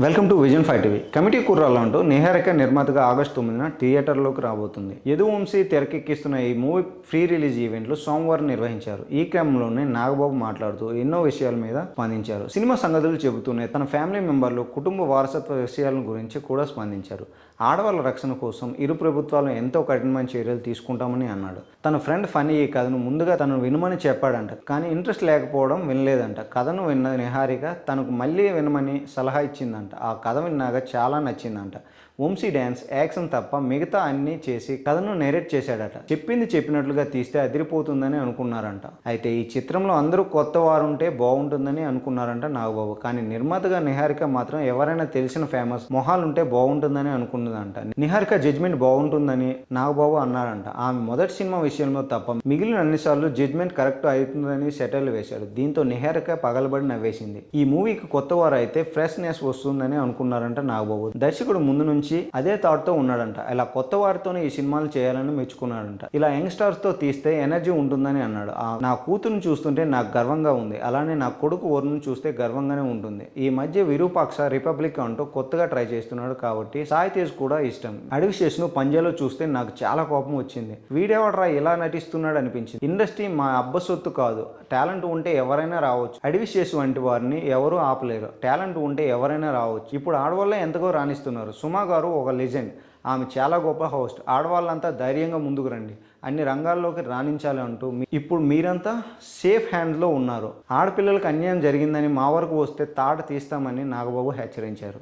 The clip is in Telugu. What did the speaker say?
Welcome to Vision five TV. Committee కుర్రాలు అంటూ నిహారిక నిర్మాతగా ఆగస్టు తొమ్మిదిన థియేటర్లోకి రాబోతుంది. యదు వంశీ తెరకెక్కిస్తున్న ఈ మూవీ ఫ్రీ రిలీజ్ ఈవెంట్లు సోమవారం నిర్వహించారు. ఈ క్రమంలోనే నాగబాబు మాట్లాడుతూ ఎన్నో విషయాల మీద స్పందించారు. సినిమా సంగతులు చెబుతూనే తన ఫ్యామిలీ మెంబర్లు కుటుంబ వారసత్వ విషయాల గురించి కూడా స్పందించారు. ఆడవాళ్ళ రక్షణ కోసం ఇరు ప్రభుత్వాలు ఎంతో కఠినమైన చర్యలు తీసుకుంటామని అన్నాడు. తన ఫ్రెండ్ ఫనీ ఈ కథను ముందుగా తను వినమని చెప్పాడంట. కానీ ఇంట్రెస్ట్ లేకపోవడం వినలేదంట. కథను విన్న నిహారిక తనకు మళ్ళీ వినమని సలహా ఇచ్చిందంట. ఆ కథ విన్నాక చాలా నచ్చిందంట. వంశీ డ్యాన్స్ యాక్షన్ తప్ప మిగతా అన్నీ చేసి కథను నెరేట్ చేశాడట. చెప్పింది చెప్పినట్లుగా తీస్తే అదిరిపోతుందని అనుకున్నారంట. అయితే ఈ చిత్రంలో అందరూ కొత్త వారుంటే బాగుంటుందని అనుకున్నారంట నాగబాబు. కానీ నిర్మాతగా నిహారిక మాత్రం ఎవరైనా తెలిసిన ఫేమస్ మొహాలు ఉంటే బాగుంటుందని అనుకున్నదంట. నిహారిక జడ్జ్మెంట్ బాగుంటుందని నాగబాబు అన్నారంట ఆమె మొదటి సినిమా విషయంలో తప్ప మిగిలిన అన్నిసార్లు జడ్జ్మెంట్ కరెక్ట్ అవుతుందని సెటిల్ వేశాడు. దీంతో నిహారిక పగలబడి నవ్వేసింది. ఈ మూవీకి కొత్త వారు అయితే ఫ్రెష్నెస్ వస్తుందని అనుకున్నారంట నాగబాబు. దర్శకుడు ముందు నుంచి అదే థాట్తో ఉన్నాడంట. ఇలా కొత్త వారితోనే ఈ సినిమాలు చేయాలని మెచ్చుకున్నాడంట. ఇలా యంగ్స్టర్స్తో తీస్తే ఎనర్జీ ఉంటుందని అన్నాడు. ఆ నా కూతురుని చూస్తుంటే నాకు గర్వంగా ఉంది. అలానే నా కొడుకు వరుణ్ చూస్తే గర్వంగానే ఉంటుంది. ఈ మధ్య విరూపాక్ష రిపబ్లిక్ అంటూ కొత్తగా ట్రై చేస్తున్నాడు కాబట్టి సాయి తేజ్ కూడా ఇష్టం. అడవి శేషును పంజాలో చూస్తే నాకు చాలా కోపం వచ్చింది. వీడేవాడ్రా ఇలా నటిస్తున్నాడు అనిపించింది. ఇండస్ట్రీ మా అబ్బ సొత్తు కాదు. టాలెంట్ ఉంటే ఎవరైనా రావచ్చు. అడవి శేషు వంటి వారిని ఎవరూ ఆపలేరు. టాలెంట్ ఉంటే ఎవరైనా రావచ్చు. ఇప్పుడు ఆడవాళ్ళే ఎంతగో రాణిస్తున్నారు. సుమా గారు ఒక లెజెండ్. ఆమె చాలా గొప్ప హోస్ట్. ఆడవాళ్ళంతా ధైర్యంగా ముందుకు రండి. అన్ని రంగాల్లోకి రాణించాలి అంటూ ఇప్పుడు మీరంతా సేఫ్ హ్యాండ్లో ఉన్నారు. ఆడపిల్లలకు అన్యాయం జరిగిందని మా వరకు వస్తే తాట తీస్తామని నాగబాబు హెచ్చరించారు.